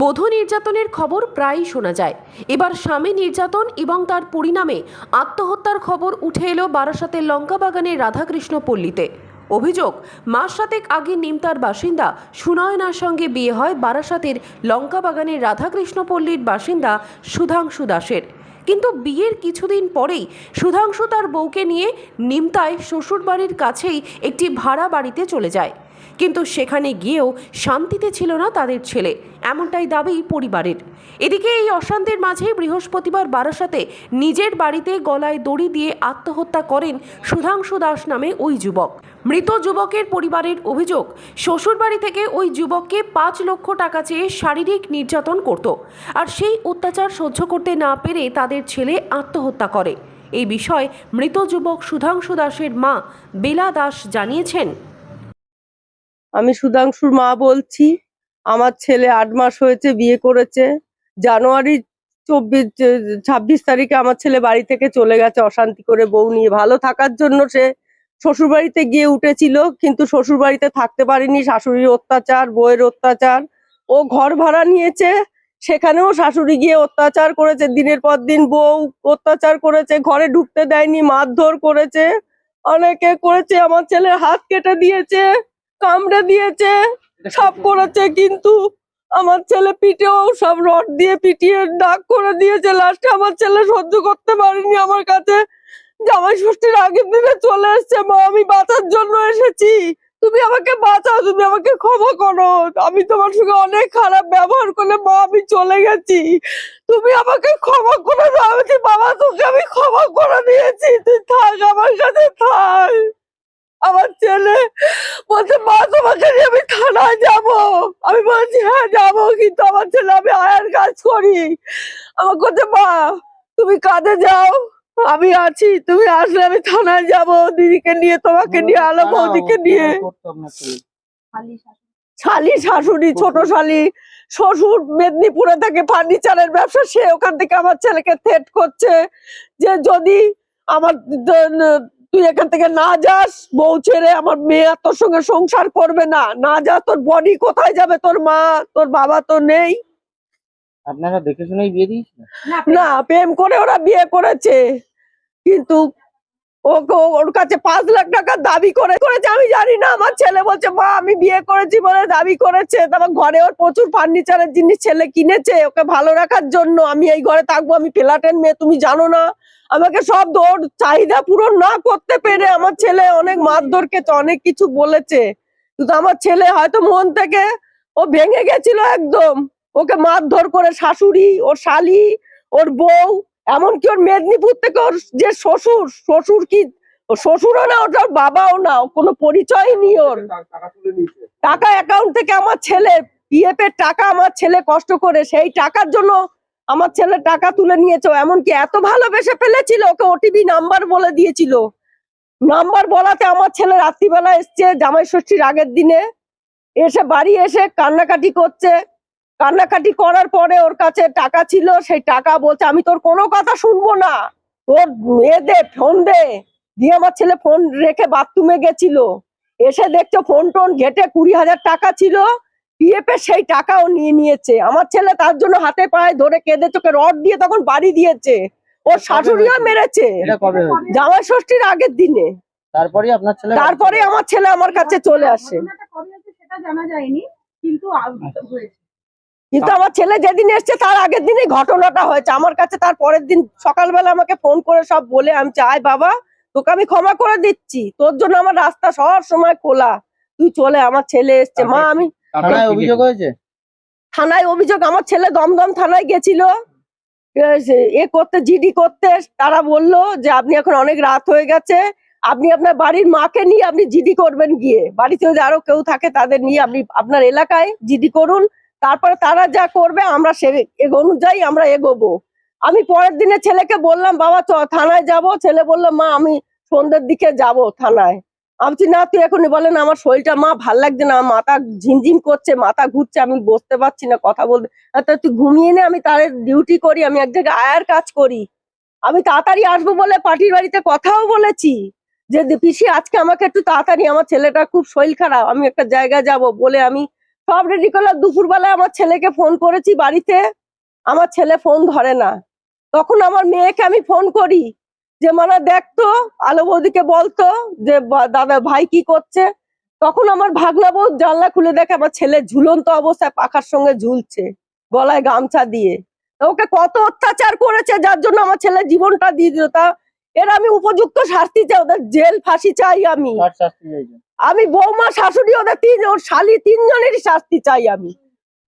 বধূ নির্যাতনের খবর প্রায়ই শোনা যায়। এবার স্বামী নির্যাতন এবং তার পরিণামে আত্মহত্যার খবর উঠে এলো বারাসাতের লঙ্কাবাগানের রাধাকৃষ্ণ পল্লীতে। অভিযোগ, মাস সাতেক আগে নিমতার বাসিন্দা সুনয়নার সঙ্গে বিয়ে হয় বারাসাতের লঙ্কাবাগানের রাধাকৃষ্ণ পল্লীর বাসিন্দা সুধাংশু দাসের। কিন্তু বিয়ের কিছুদিন পরেই সুধাংশু তার বউকে নিয়ে নিমতায় শ্বশুরবাড়ির কাছেই একটি ভাড়া বাড়িতে চলে যায়। কিন্তু সেখানে গিয়েও শান্তিতে ছিল না তাদের ছেলে। এমনটাই দাবি পরিবারের। এদিকে এই অশান্তির মাঝে বৃহস্পতিবার বারাসাতে নিজের বাড়িতে গলায় দড়ি দিয়ে আত্মহত্যা করেন সুধাংশু দাস নামে ওই যুবক। মৃত যুবকের পরিবারের অভিযোগ, শ্বশুরবাড়ি থেকে ওই যুবককে পাঁচ লক্ষ টাকা চেয়ে শারীরিক নির্যাতন করত আর সেই অত্যাচার সহ্য করতে না পেরে তাদের ছেলে আত্মহত্যা করে। এই বিষয়ে মৃত যুবক সুধাংশু দাসের মা বেলা দাস জানিয়েছেন। আমি সুধাংশুর মা বলছি, আমার ছেলে আট মাস হয়েছে, বিয়ে করেছে। জানুয়ারি চব্বিশ ছাব্বিশ তারিখে আমার ছেলে বাড়ি থেকে চলে গেছে, অশান্তি করে বউ নিয়ে। ভালো থাকার জন্য সে শ্বশুর বাড়িতে গিয়ে উঠেছিল, কিন্তু শ্বশুর বাড়িতে থাকতে পারেনি। শাশুড়ির অত্যাচার, বউয়ের অত্যাচার। ও ঘর ভাড়া নিয়েছে, সেখানেও শাশুড়ি গিয়ে অত্যাচার করেছে। দিনের পর দিন বউ অত্যাচার করেছে, ঘরে ঢুকতে দেয়নি, মারধর করেছে, অনেকে করেছে, আমার ছেলের হাত কেটে দিয়েছে। কামড়ে দিয়েছে সব করেছে কিন্তু আমার ছেলে পিঠেও সব রড দিয়ে পিটিয়ে দাগ করে দিয়েছে। লাস্টে আমার ছেলে সহ্য করতে পারেনি আমার কাছে। জামাই ষষ্ঠীর আগের দিনে চলে এসছে মা আমি বাঁচার জন্য এসেছি। তুমি আমাকে বাঁচাও তুমি আমাকে ক্ষমা করো। আমি তোমার সঙ্গে অনেক খারাপ ব্যবহার করলে মা আমি চলে গেছি। তুমি আমাকে ক্ষমা করে দাও আমি বাবা তোকে আমি ক্ষমা করে দিয়েছি। তুই থাক আমার কাছে থাক। বলছে মা তোমাকে নিয়ে আমি থানায় যাব। আমি বলছি হ্যাঁ যাব কিন্তু আমার ছেলে আমি আয়ার কাজ করি। আমার বলছে মা তুমি কাজে যাও আমি আছি তুমি আসলে আমি থানায় যাব দিদিকে নিয়ে তোমাকে নিয়ে আলো বৌদিকে নিয়ে। শালি শাশুড়ি। ছোট শালি শ্বশুর মেদিনীপুরে থেকে ফার্নিচারের ব্যবসা সে ওখান থেকে আমার ছেলেকে থেট করছে যে যদি আমার তুই এখান থেকে না যাস বউ ছেড়ে আমার মেয়ে আর তোর সঙ্গে সংসার করবে না। না যা তোর বডি কোথায় যাবে? তোর মা তোর বাবা তো নেই। আপনারা দেখে শুনেই বিয়ে দিয়েছিলেন না প্রেম করে ওরা বিয়ে করেছে। কিন্তু ওকে ওর কাছে পাঁচ লাখ টাকা দাবি করে করেছে। আমি জানি না আমার ছেলে বলছে মা আমি বিয়ে করেছি বলে দাবি করেছে। তারপর ঘরে ওর প্রচুর ফার্নিচারের জিনিস ছেলে কিনেছে। ওকে ভালো রাখার জন্য আমি এই ঘরে থাকব। আমি ফ্ল্যাটের মেয়ে তুমি জানো না। আমাকে সব ওর চাহিদা পূরণ না করতে পেরে আমার ছেলে অনেক মারধর খেয়েছে, অনেক কিছু বলেছে। কিন্তু আমার ছেলে হয়তো মন থেকে ও ভেঙে গেছিল একদম। ওকে মারধর করে শাশুড়ি, ওর শালি, ওর বউ, এমনকি ওর মেদিনীপুর থেকে ওর যে শ্বশুর শ্বশুর কি শ্বশুরও না ওটার বাবাও না, কোনো পরিচয় নেই ওর। টাকা অ্যাকাউন্ট থেকে আমার ছেলে পিএফ এর টাকা আমার ছেলে কষ্ট করে, সেই টাকার জন্য আমার ছেলে টাকা তুলে নিয়েছ এমনকি এত ভালোবেসে ফেলেছিল, ওকে ওটিপি নাম্বার বলে দিয়েছিল। নাম্বার বলাতে আমার ছেলে রাত্রিবেলা এসছে, জামাই ষষ্ঠীর আগের দিনে। এসে বাড়ি এসে কান্নাকাটি করছে। কান্নাকাটি করার পরে ওর কাছে টাকা ছিল, সেই টাকা বলছে, আমি তোর কোনো কথা শুনব না। তোর এ দে, ফোন দে। দিয়ে আমার ছেলে ফোন রেখে বাথরুমে গেছিল। এসে দেখছ ফোন টোন ঘেটে কুড়ি হাজার টাকা ছিল। পিএফ এর সেই টাকাও নিয়ে নিয়েছে। আমার ছেলে তার জন্য হাতে পায়ে ধরে কেঁদে চোখে রড দিয়ে তখন বাড়ি দিয়েছে। ওর শাশুড়িও মেরেছে। এটা জামাই ষষ্ঠীর আগের দিনে। তারপরে আপনার ছেলে তারপরে আমার ছেলে আমার কাছে চলে আসে। কিন্তু কিন্তু আমার ছেলে যেদিন এসছে তার আগের দিনই ঘটনাটা হয়েছে। আমার কাছে তার পরের দিন সকালবেলা আমাকে ফোন করে সব বলে আমি চাই বাবা তোকে আমি ক্ষমা করে দিচ্ছি। তোর জন্য আমার রাস্তা সব সময় খোলা। তুই চলে আমার ছেলে এসছে। মা আমি থানায় অভিযোগ হয়েছে? থানায় অভিযোগ আমার ছেলে দমদম থানায় গেছিল। এ করতে জিডি করতে তারা বলল যে আপনি এখন অনেক রাত হয়ে গেছে। আপনি আপনার বাড়ির মাকে নিয়ে আপনি জিডি করবেন গিয়ে। বাড়িতে যদি আরও কেউ থাকে তাদের নিয়ে আপনি আপনার এলাকায় জিডি করুন। তারপরে তারা যা করবে আমরা সে এ অনুযায়ী আমরা এগোবো। আমি পরের দিনে ছেলেকে বললাম বাবা চ থানায় যাব। ছেলে বলল মা আমি সন্ধ্যের দিকে যাব থানায়। আমি না, তুই এখনই বলেন আমার শরীরটা, মা, ভালো লাগছে না, মাথা ঝিমঝিম করছে, মাথা ঘুরছে, আমি বসতে পারছি না, কথা বলতে তা তুই ঘুমিয়ে নে, আমি তার ডিউটি করি, আমি এক জায়গায় আয়ার কাজ করি। আমি তাড়াতাড়ি আসব বলে পার্টির বাড়িতে কথাও বলেছি। যে পিসি, আজকে আমাকে একটু তাড়াতাড়ি, আমার ছেলেটা খুব শরীর খারাপ, আমি একটা জায়গায় যাব বলে আমি সব রেডি করলাম। দুপুরবেলায় আমার ছেলেকে ফোন করেছি বাড়িতে, আমার ছেলে ফোন ধরে না। তখন আমার মেয়েকে আমি ফোন করি। যে মানে দেখতো আলো বৌদিকে বলতো যে দাদা ভাই কি করছে? তখন আমার ভাগনা বউ জানলা খুলে দেখে আমার ছেলে ঝুলন্ত অবস্থায় পাখার সঙ্গে ঝুলছে গলায় গামছা দিয়ে। ওকে কত অত্যাচার করেছে যার জন্য আমার ছেলে জীবনটা দিয়ে দিল। তা এর আমি উপযুক্ত শাস্তি চাই ওদের জেল ফাঁসি চাই আমি। আমি বৌমা শাশুড়ি ওদের তিন ওর শালি তিনজনেরই শাস্তি চাই আমি।